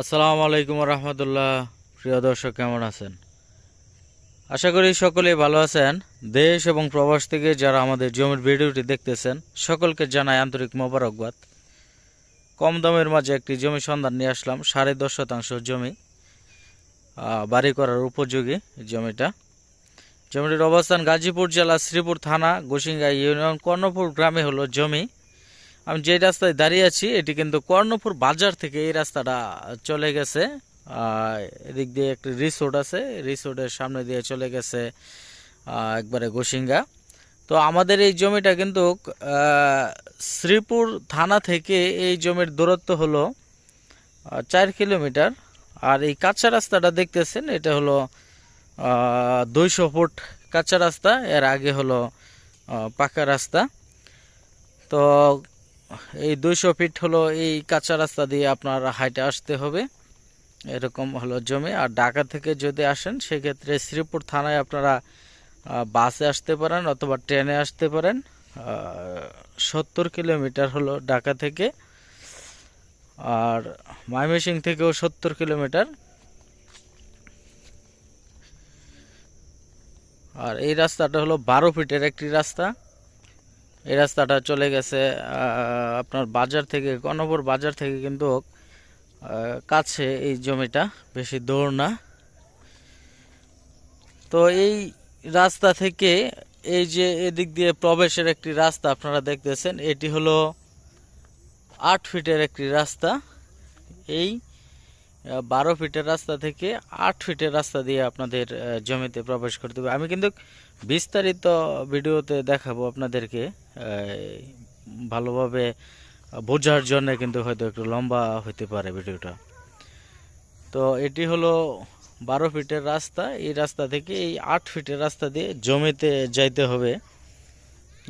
আসসালামু আলাইকুম রহমতুল্লাহ। প্রিয় দর্শক, কেমন আছেন? আশা করি সকলেই ভালো আছেন। দেশ এবং প্রবাস থেকে যারা আমাদের জমির ভিডিওটি দেখতেছেন, সকলকে জানাই আন্তরিক মোবারকবাদ। কম দামের মাঝে একটি জমি সন্ধান নিয়ে আসলাম, সাড়ে দশ শতাংশ জমি বাড়ি করার উপযোগী জমিটা। জমিটির অবস্থান গাজীপুর জেলা শ্রীপুর থানা গোসিঙ্গা ইউনিয়ন কর্ণপুর গ্রামে হলো জমি। আমি যে রাস্তায় দাঁড়িয়ে আছি, এটি কিন্তু কর্ণপুর বাজার থেকে এই রাস্তাটা চলে গেছে। এদিক দিয়ে একটি রিসোর্ট আছে রিসোর্টের সামনে দিয়ে চলে গেছে একবারে গোসিঙ্গা তো আমাদের এই জমিটা কিন্তু শ্রীপুর থানা থেকে এই জমির দূরত্ব হলো চার কিলোমিটার। আর এই কাঁচা রাস্তাটা দেখতেছেন, এটা হলো দুইশো ফুট কাঁচা রাস্তা, এর আগে হলো পাকা রাস্তা। তো এই দুইশো ফিট হলো এই কাঁচা রাস্তা দিয়ে আপনার হাইটে আসতে হবে। এরকম হলো জমি। আর ঢাকা থেকে যদি আসেন, সেক্ষেত্রে শ্রীপুর থানায় আপনারা বাসে আসতে পারেন অথবা ট্রেনে আসতে পারেন। সত্তর কিলোমিটার হলো ঢাকা থেকে। আর ময়মনসিং থেকেও সত্তর কিলোমিটার। আর এই রাস্তাটা হলো বারো ফিটের একটি রাস্তা। এই রাস্তাটা চলে গেছে আপনার বাজার থেকে কর্ণপুর বাজার থেকে কিন্তু কাছে এই জমিটা, বেশি দূর না। তো এই রাস্তা থেকে, এই যে এদিক দিয়ে প্রবেশের একটি রাস্তা আপনারা দেখতেছেন, এটি হলো আট ফিটের একটি রাস্তা। এই বারো ফিটের রাস্তা থেকে আট ফিটের রাস্তা দিয়ে আপনাদের জমিতে প্রবেশ করতে হবে। আমি কিন্তু বিস্তারিত ভিডিওতে দেখাবো আপনাদেরকে ভালোভাবে বোঝার জন্য কিন্তু হয়তো একটু লম্বা হতে পারে ভিডিওটা। তো এটি হলো বারো ফিটের রাস্তা। এই রাস্তা থেকে এই আট ফিটের রাস্তা দিয়ে জমিতে যাইতে হবে।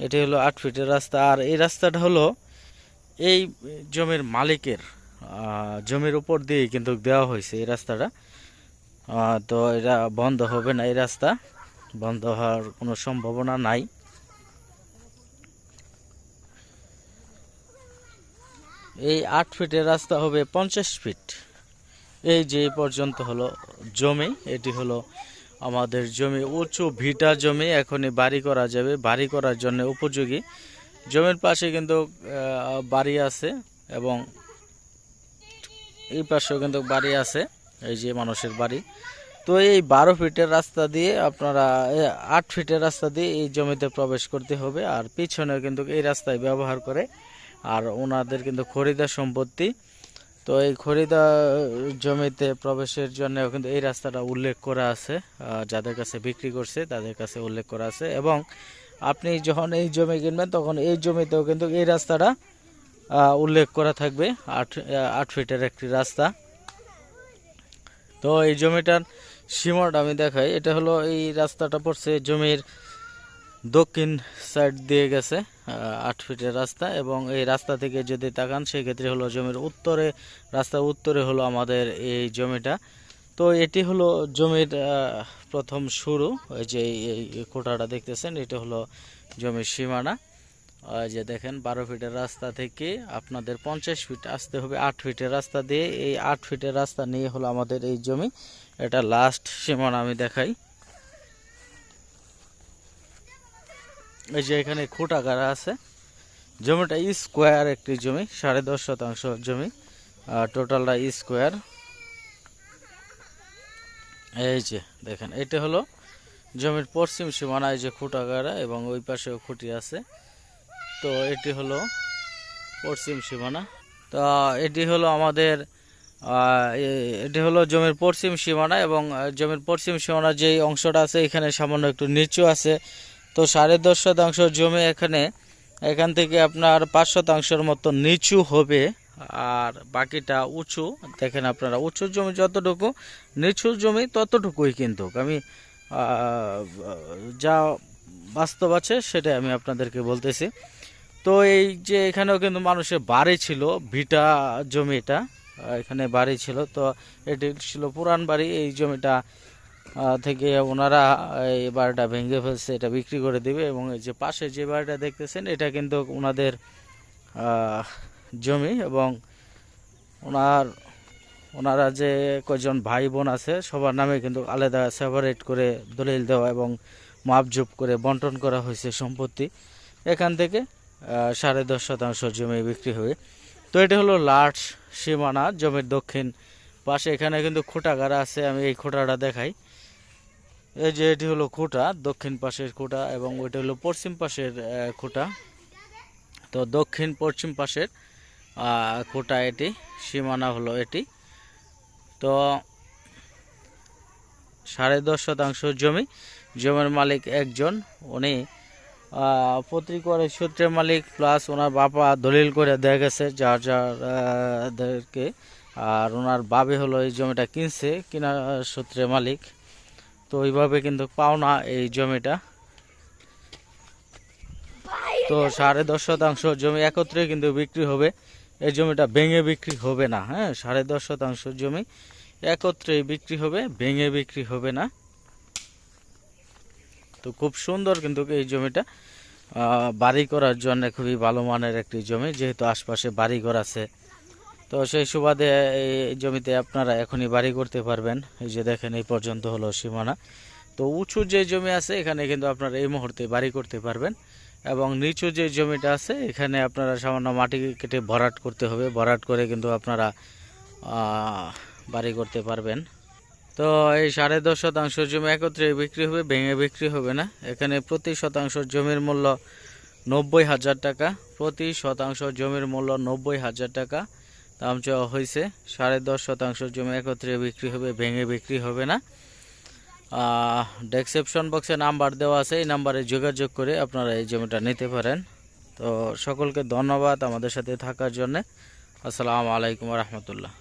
এটি হলো আট ফিটের রাস্তা। আর এই রাস্তাটা হলো এই জমির মালিকের জমির উপর দিয়েই কিন্তু দেওয়া হয়েছে এই রাস্তাটা। তো এটা বন্ধ হবে না এই রাস্তা। বন্ধ হওয়ার কোনো সম্ভাবনা নাই। এই আট ফিটের রাস্তা হবে পঞ্চাশ ফিট। এই যে পর্যন্ত হলো জমি, এটি হলো আমাদের জমি, উঁচু ভিটা জমি। এখনই বাড়ি করা যাবে। বাড়ি করার জন্য উপযোগী। জমির পাশে কিন্তু বাড়ি আছে এবং এই পাশেও কিন্তু বাড়ি আছে, এই যে মানুষের বাড়ি। তো এই বারো ফিটের রাস্তা দিয়ে আপনারা আট ফিটের রাস্তা দিয়ে এই জমিতে প্রবেশ করতে হবে, আর পিছনেও কিন্তু এই রাস্তায় ব্যবহার করে, আর ওনাদের কিন্তু খরিদা সম্পত্তি। তো এই খরিদা, জমিতে প্রবেশের জন্য কিন্তু এই রাস্তাটা উল্লেখ করা আছে যাদের কাছে বিক্রি করছে তাদের কাছে উল্লেখ করা আছে, এবং আপনি যখন এই জমি কিনবেন, তখন এই জমিতেও কিন্তু এই রাস্তাটা উল্লেখ করা থাকবে আট আট ফিটের একটি রাস্তা। তো এই জমিটার সীমাটা আমি দেখাই। এটা হলো এই রাস্তাটা পড়ছে জমির দক্ষিণ সাইড দিয়ে গেছে আট ফিটের রাস্তা এবং এই রাস্তা থেকে যদি তাকান, সেক্ষেত্রে হলো জমির উত্তরে রাস্তা উত্তরে হলো আমাদের এই জমিটা। তো এটি হলো জমির প্রথম শুরু। ওই যে এই- কোটাটা দেখতেছেন, এটা হলো জমির সীমানা। যে দেখেন, বারো ফিটের রাস্তা থেকে আপনাদের পঞ্চাশ ফিট আসতে হবে আট ফিটের রাস্তা দিয়ে। এই আট ফিটের রাস্তা নিয়ে হলো আমাদের এই জমি। এটা লাস্ট সীমানা আমি দেখাই। এই যে এখানে খুঁটা গাড়া আছে। জমিটা স্কোয়ার একটি জমি, সাড়ে দশ শতাংশ জমি টোটালটা স্কোয়ার এই যে দেখেন, এটা হলো জমির পশ্চিম সীমানা, এই যে খুঁটা গাড়া এবং ওই পাশেও খুঁটি আছে। তো এটি হলো পশ্চিম সীমানা। তো এটি হলো আমাদের এটি হলো জমির পশ্চিম সীমানা এবং জমির পশ্চিম সীমানা যেই অংশটা আছে এখানে সামান্য একটু নিচু আছে। তো সাড়ে দশ শতাংশ জমি এখানে, এখান থেকে আপনার পাঁচ শতাংশের মতো নিচু হবে আর বাকিটা উঁচু। দেখেন আপনারা উঁচু জমি যতটুকু নিচু জমি ততটুকুই কিন্তু। আমি যা বাস্তব আছে সেটাই আমি আপনাদেরকে বলতেছি। তো এই যে এখানেও কিন্তু মানুষের বাড়ি ছিল, ভিটা জমি এটা এখানে বাড়ি ছিল। তো এটি ছিল পুরান বাড়ি, এই জমিটা থেকে ওনারা এই বাড়িটা ভেঙে ফেলছে, এটা বিক্রি করে দিবে এবং এই যে পাশে যে বাড়িটা দেখতেছেন, এটা কিন্তু ওনাদের জমি এবং ওনার, ওনারা যে কয়জন ভাই বোন আছে, সবার নামে কিন্তু আলাদা সেপারেট করে দলিল দেওয়া এবং মাপজুপ করে বন্টন করা হয়েছে সম্পত্তি। এখান থেকে সাড়ে দশ শতাংশ জমি বিক্রি হবে তো এটা হলো লাট সীমানা, জমির দক্ষিণ পাশে। এখানে কিন্তু খোটাগাড়া আছে, আমি এই খোটাটা দেখাই। এই যে এটি হলো খুঁটা, দক্ষিণ পাশের খুঁটা এবং ওইটা হলো পশ্চিম পাশের খুঁটা। তো দক্ষিণ পশ্চিম পাশের খুঁটা এটি, সীমানা হলো এটি। তো সাড়ে দশ শতাংশ জমি, জমির মালিক একজন, উনি পত্রিকার সূত্রের মালিক প্লাস ওনার বাবা দলিল করে দেয়া গেছে, যার যার আর ওনার বাবে হলো এই জমিটা কিনছে কিনা সূত্রে মালিক। তো ওইভাবে কিন্তু পাওনা এই জমিটা। তো সাড়ে দশ শতাংশ জমি একত্রে কিন্তু বিক্রি হবে। এই জমিটা ভেঙে বিক্রি হবে না হ্যাঁ? সাড়ে দশ শতাংশ জমি একত্রে বিক্রি হবে, ভেঙে বিক্রি হবে না। তো খুব সুন্দর কিন্তু এই জমিটা। বাড়ি করার জন্য খুবই ভালো মানের একটি জমি, যেহেতু আশপাশে বাড়িঘর আছে। তো সেই সুবাদে এই জমিতে আপনারা এখনই বাড়ি করতে পারবেন। এই যে দেখেন, এই পর্যন্ত হলো সীমানা। তো উঁচু যে জমি আছে, এখানে কিন্তু আপনারা এই মুহূর্তে বাড়ি করতে পারবেন। এবং নিচু যে জমিটা আছে, এখানে আপনারা সামান্য মাটি কেটে ভরাট করতে হবে। ভরাট করে কিন্তু আপনারা বাড়ি করতে পারবেন। তো এই সাড়ে দশ শতাংশ জমি একত্রে বিক্রি হবে, ভেঙে বিক্রি হবে না। এখানে প্রতি শতাংশ জমির মূল্য নব্বই হাজার টাকা, প্রতি শতাংশ জমির মূল্য নব্বই হাজার টাকা। দাম চাওয়া হয়েছে, সাড়ে দশ শতাংশ জমি একত্রে বিক্রি হবে, ভেঙে বিক্রি হবে না। ডেসক্রিপশন বক্সে নাম্বার দেওয়া আছে, এই নাম্বারে যোগাযোগ করে আপনারা এই জমিটা নিতে পারেন। তো সকলকে ধন্যবাদ আমাদের সাথে থাকার জন্য। আসসালামু আলাইকুম রহমতুল্লাহ।